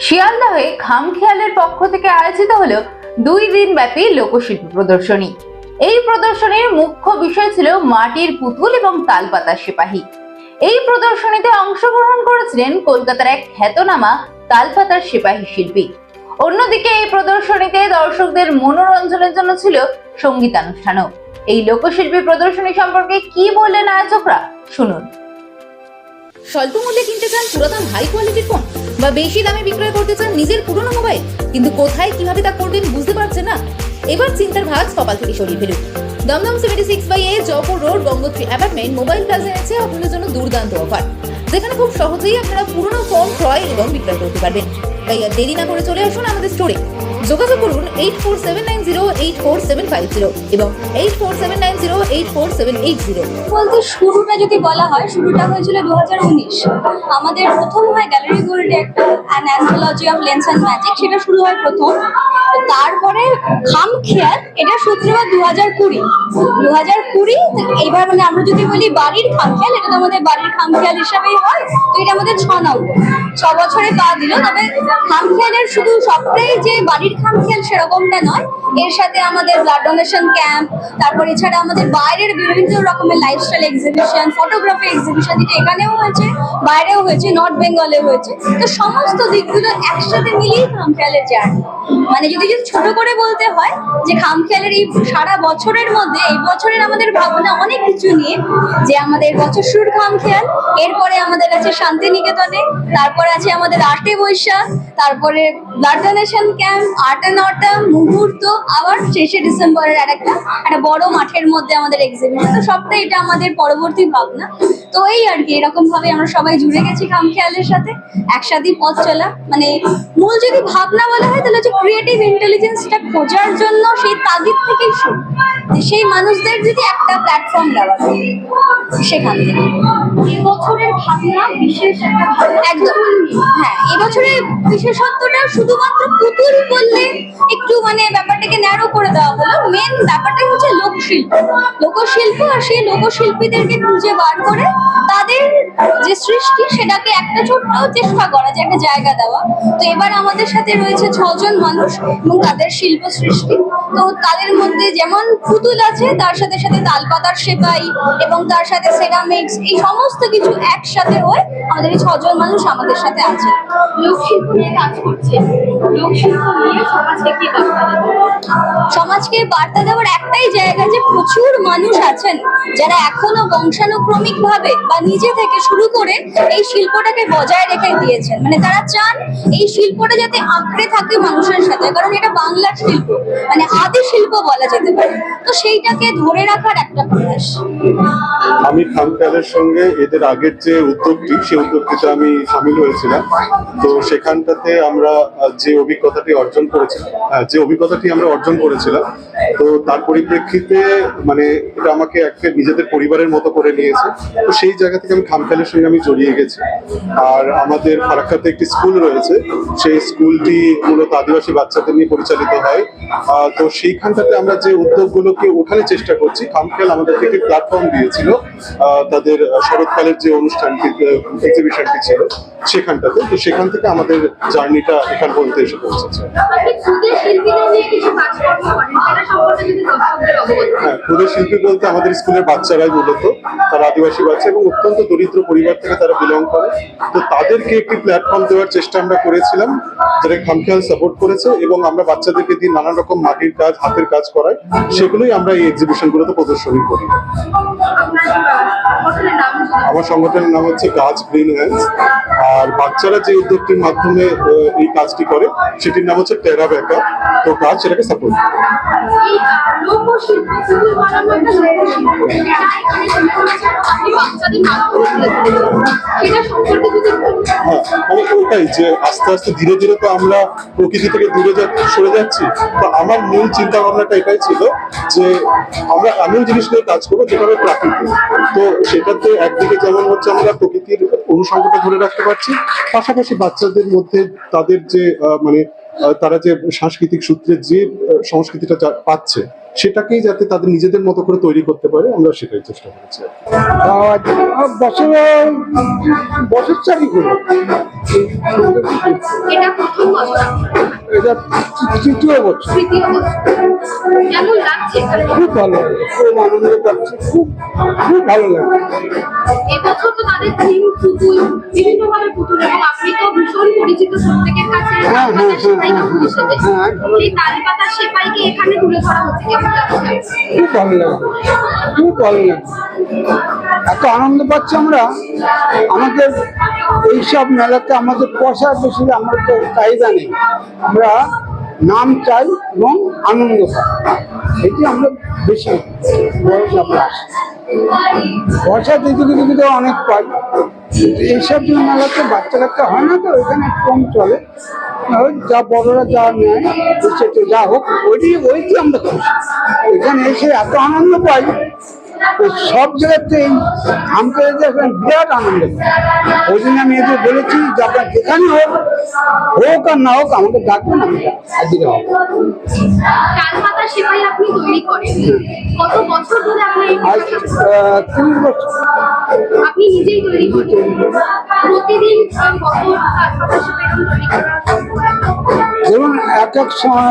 শিয়ালদহে খামখেয়ালের পক্ষ থেকে আয়োজিত হল দুই দিন ব্যাপী লোকশিল্প প্রদর্শনী। এই প্রদর্শনীর মুখ্য বিষয় ছিল মাটির পুতুল এবং তালপাতার সিপাহী। এই প্রদর্শনীতে অংশগ্রহণ করেছিলেন কলকাতার এক খ্যাতনামা তালপাতার সিপাহী শিল্পী। অন্যদিকে এই প্রদর্শনীতে দর্শকদের মনোরঞ্জনের জন্য ছিল সঙ্গীতানুষ্ঠানও। এই লোকশিল্পী প্রদর্শনী সম্পর্কে কি বললেন আয়োজকরা? শুনুন। স্বল্প মূল্যে কিনতে চান পুরাতন হাই কোয়ালিটির ফোন বা বেশি দামে বিক্রয় করতে চান নিজের পুরনো মোবাইল? কিন্তু কোথায়, কীভাবে তা করবেন বুঝতে পারছেন না? এবার চিন্তার ভাগ কপাল থেকে সরিয়ে ফেলুন। Dum Dum seventy six by A Jaipur road Gangotri apartment mobile plaza এনেছে আপনাদের জন্য দুর্দান্ত অফার যেখানে খুব সহজেই আপনারা পুরনো ফোন ক্রয় এবং বিক্রয় করতে পারবেন। তাই আর দেরি না করে চলে আসুন আমাদের স্টোরে যোগাযোগ করুন eight four seven nine zero eight four seven five zero এবং eight four seven nine zero eight four seven eight zero বলতে শুরুটা যদি বলা হয়, শুরুটা হয়েছিল দু হাজার উনিশ। আমাদের প্রথম হয় গ্যালারি গোল্ডে একটা an anthology of lens and magic সেটা শুরু হয় প্রথম। তারপরে খাম খেয়াল, এটা সূত্র হয় দু হাজার কুড়ি। দু হাজার কুড়ি এইবার মানে আমরা যদি বলি বাড়ির খাম খেয়াল, এটা তো আমাদের বাড়ির খাম খেয়াল হিসাবেই হয়, তো এটা আমাদের ছ নম্বর। ছ বছরে পা দিল, তবে খাম খেয়ালের শুধু সবটাই যে বাড়ির খাম খেয়াল সেরকমটা নয়, এর সাথে আমাদের ব্লাড ডোনেশন ক্যাম্প তারপর এছাড়া আমাদের বাইরের বিভিন্ন রকমের লাইফস্টাইল এক্সিবিশন ফটোগ্রাফি এক্সিবিশন যেটা এখানেও হয়েছে, বাইরেও হয়েছে নর্থ বেঙ্গলে হয়েছে, তো সমস্ত দিকগুলো একসাথে মিলিয়েই খামখেয়ালের জার্নি মানে যদি যদি ছোট করে বলতে হয় যে খামখেয়ালের এই সারা বছরের মধ্যে, এই বছরের আমাদের ভাবনা অনেক কিছু নিয়ে, যে আমাদের বছর শুরুর খামখেয়াল এরপরে আমাদের আছে শান্তিনিকেতনে, তারপরে আছে আমাদের আটে বৈশাখ, তারপরে blood donation camp art and autumn মুহূর্ত, আবার শেষে ডিসেম্বরের আর একটা একটা বড় মাঠের মধ্যে আমাদের এক্সিবিশন তো সবটাই এটা আমাদের পরবর্তী ভাবনা। তো এই আর কি, এরকম ভাবে আমরা সবাই জুড়ে গেছি খামখেয়ালের সাথে একসাথেই পথ চলা। মানে মূল যদি ভাবনা বলা হয়, তাহলে হচ্ছে ক্রিয়েটিভ ইন্টেলিজেন্সটা খোঁজার জন্য সেই তাগিদ থেকেই শুরু। সেই মানুষদের যদি একটা প্ল্যাটফর্ম দেওয়া যায় সেখান থেকে। এবছরের ভাবনা একদম হ্যাঁ এবছরের বিশেষত্বটা শুধুমাত্র পুতুল বললে একটু মানে ব্যাপারটাকে ন্যারো করে দেওয়া হলো। মেন হচ্ছে লোকশিল্প। লোকশিল্প আর সেই লোকশিল্পীদেরকে বার করে তাদের যে সৃষ্টি সেটাকে একটা ছোট্ট চেষ্টা করা, যে একটা জায়গা দেওয়া। তো এবার আমাদের সাথে রয়েছে ছজন মানুষ এবং তাদের শিল্প সৃষ্টি। তো তাদের মধ্যে যেমন পুতুল আছে তার সাথে সাথে তালপাতার সেপাই এবং তার সাথে সেরামিক্স এই সমস্ত কিছু একসাথে হয়ে আমাদের এই ছজন মানুষ আমাদের সাথে আছে। লোকশিল্প নিয়ে কাজ করছে। লোকশিল্প নিয়ে সমাজকে কি বার্তা সমাজকে বার্তা দেওয়ার একটাই জায়গা যে প্রচুর মানুষ আছেন যারা এখনও বংশানুক্রমিক ভাবে বা নিজে থেকে শুরু করে এই শিল্পটাকে বজায় রেখে দিয়েছেন। মানে তারা চান এই শিল্পটা যাতে আঁকড়ে থাকে মানুষের সাথে কারণ এটা বাংলার শিল্প। মানে আদি শিল্প বলা যেতে পারে। তো সেইটাকে ধরে রাখার একটা প্রয়াস। আমি খামখেয়ালের সঙ্গে এদের আগের যে উদ্যোগটি, সেই উদ্যোগটিতে আমি সামিল হয়েছিলাম। তো সেখানটাতে আমরা যে অভিজ্ঞতাটি অর্জন করেছিলাম যে অভিজ্ঞতাটি আমরা অর্জন করেছিলাম তো তার পরিপ্রেক্ষিতে মানে এটা আমাকে একটা নিজেদের পরিবারের মতো করে নিয়েছে। তো সেই জায়গা থেকে আমি খামখেয়ালের সঙ্গে আমি জড়িয়ে গেছি। আর আমাদের ফারাক্কাতে একটি স্কুল রয়েছে। সেই স্কুলটি মূলত আদিবাসী বাচ্চাদের নিয়ে পরিচালিত হয়। তো সেইখানটাতে আমরা যে উদ্যোগগুলোকে ওঠানোর চেষ্টা করছি, খামখেয়াল আমাদেরকে একটি প্ল্যাটফর্ম দিয়েছিল। তাদের শরৎকালের যে অনুষ্ঠানটি এক্সিবিশনটি ছিল সেখানটাতে। তো সেখান থেকে আমাদের জার্নিটা এখান পর্যন্ত এসে পৌঁছেছে। হ্যাঁ ক্ষুদে শিল্পী বলতে আমাদের স্কুলের বাচ্চারাই মূলত, তারা আদিবাসী বাচ্চা এবং অত্যন্ত দরিদ্র পরিবার থেকে তারা বিলং করে। তো তাদেরকে একটি প্ল্যাটফর্ম দেওয়ার চেষ্টা আমরা করেছিলাম, যেটা খামখেয়াল সাপোর্ট করেছে এবং আমরা বাচ্চাদেরকে দিয়ে নানান রকম মাটির কাজ, হাতের কাজ করাই, সেগুলোই আমরা এই এক্সিবিশনগুলোতে প্রদর্শনী করি। আমার সংগঠনের নাম হচ্ছে গাছ গ্রিন হ্যান্ডস। আর বাচ্চারা যে উদ্যোগটির মাধ্যমে এই কাজটি করে, সেটির নাম হচ্ছে টেরা বেকা তো গাছ সেটাকে সাপোর্ট করে। এই হ্যাঁ মানে ওটাই যে আস্তে আস্তে ধীরে ধীরে তো আমরা প্রকৃতি থেকে দূরে সরে যাচ্ছি, তো আমার মূল চিন্তা ভাবনাটা এটাই ছিল যে আমরা এমন জিনিস নিয়ে কাজ করব যেটা হবে প্রাকৃতিক। তো সেটাতে একদিকে যেমন হচ্ছে আমরা প্রকৃতির অনুষঙ্গটা ধরে রাখতে পারছি, পাশাপাশি বাচ্চাদের মধ্যে তাদের যে মানে তারা যে সাংস্কৃতিক সূত্রে যে সংস্কৃতিটা যা- পাচ্ছে সেটাকেই যাতে তাদের নিজেদের মতো করে তৈরি করতে পারে আমরা সেটাই চেষ্টা করেছি আর বছরে। এটা তৃতীয় বছর। কেমন লাগছে খুব ভালো খুব আনন্দ পাচ্ছি খুব খুব ভালো লাগে এবছর তো তাদের থিম পুতুল বিভিন্ন ভাবে পুতুল এবং আপনি তো ভীষণ পরিচিত প্রত্যেকের কাছে। হ্যাঁ, হ্যাঁ, হ্যাঁ। এই তালপাতার সেপাইকে এখানে তুলে ধরা হচ্ছে কেমন লাগছে? খুব ভালো লাগে খুব ভালো লাগে এত আনন্দ পাচ্ছি আমরা। আমাদের এইসব মেলাতে আমাদের পয়সা বেশি আমরা তো চাহিদা নেই। আমরা নাম চাই এবং আনন্দ পাই এটি আমরা বেশি বয়স আমরা আসি। অনেক পাই। এইসব যে মেলাতে বাচ্চা কাচ্চা হয় না তো এখানে কম চলে। যা বড়রা যা নেয় যা হোক ওইটি ওইটি আমরা খুশি। এখানে এসে এত আনন্দ পাই। সব জায়গাতে এই আমকে বিরাট আনন্দ। ওই জন্য আমি এদের বলেছি যে আপনার যেখানে হোক হোক আর না হোক আমাকে ডাকবেন আমি হাজির হব। আপনি নিজেই তৈরি করেন। প্রতিদিন ধরুন এক এক সময়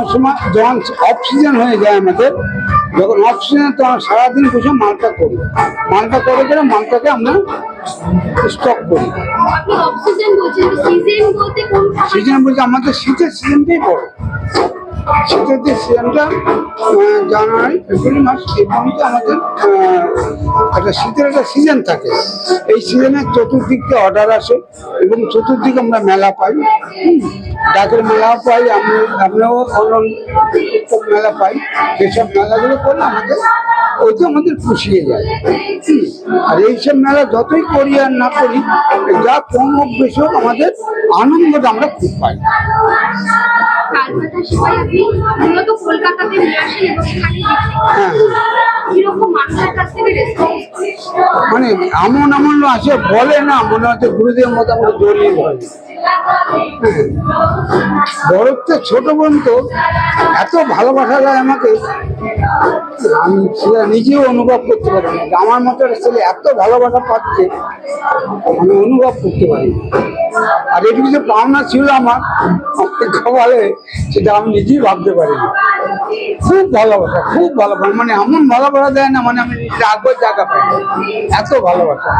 যখন অফ সিজন হয়ে যায় আমাদের যখন অফ সিজন তখন সারাদিন বসে মালটা করি। মালটা করে করে মালটাকে আমরা স্টক করি। সিজন বলতে আমাদের শীতের সিজনটাই বড়। যে সিজনটা জানুয়ারি, ফেব্রুয়ারি মাস এই পর্যন্ত আমাদের একটা শীতের একটা সিজন থাকে। এই সিজনের চতুর্দিকে অর্ডার আসে এবং চতুর্দিকে আমরা মেলা পাই। ডাকের মেলাও পাই, আমি আপনিও অন্য মেলা পাই। সেসব মেলাগুলো করলে আমাদের, ওই তো আমাদের পুষিয়ে যায়। আর এইসব মেলা যতই করি আর না করি, যা কম হোক আমাদের আনন্দটা আমরা খুব পাই। আপনি মূলত কলকাতাতে নিয়ে আসেন এবং এখানে বিক্রি করেন। হ্যাঁ হ্যাঁ কীরকম মানুষের কাছ থেকে রেসপন্স মানে এমন এমন আসে বলে না, মনে হচ্ছে গুরুদেব মতো আমাকে জড়িয়ে বড় তো ছোট বোন তো, এত ভালোবাসা দেয় আমাকে, আমি সেটা নিজেও অনুভব করতে পারি না। আমার মতো ছেলে এত ভালোবাসা পাচ্ছে, আমি অনুভব করতে পারি আর এটুকু যে পাওনা ছিল আমার সেটা আমি নিজেই ভাবতে পারি না। খুব ভালোবাসা খুব ভালোবাসা মানে এমন ভালোবাসা দেয় না মানে আমি নিজের আগ্রহ জায়গা পাই। এত ভালোবাসা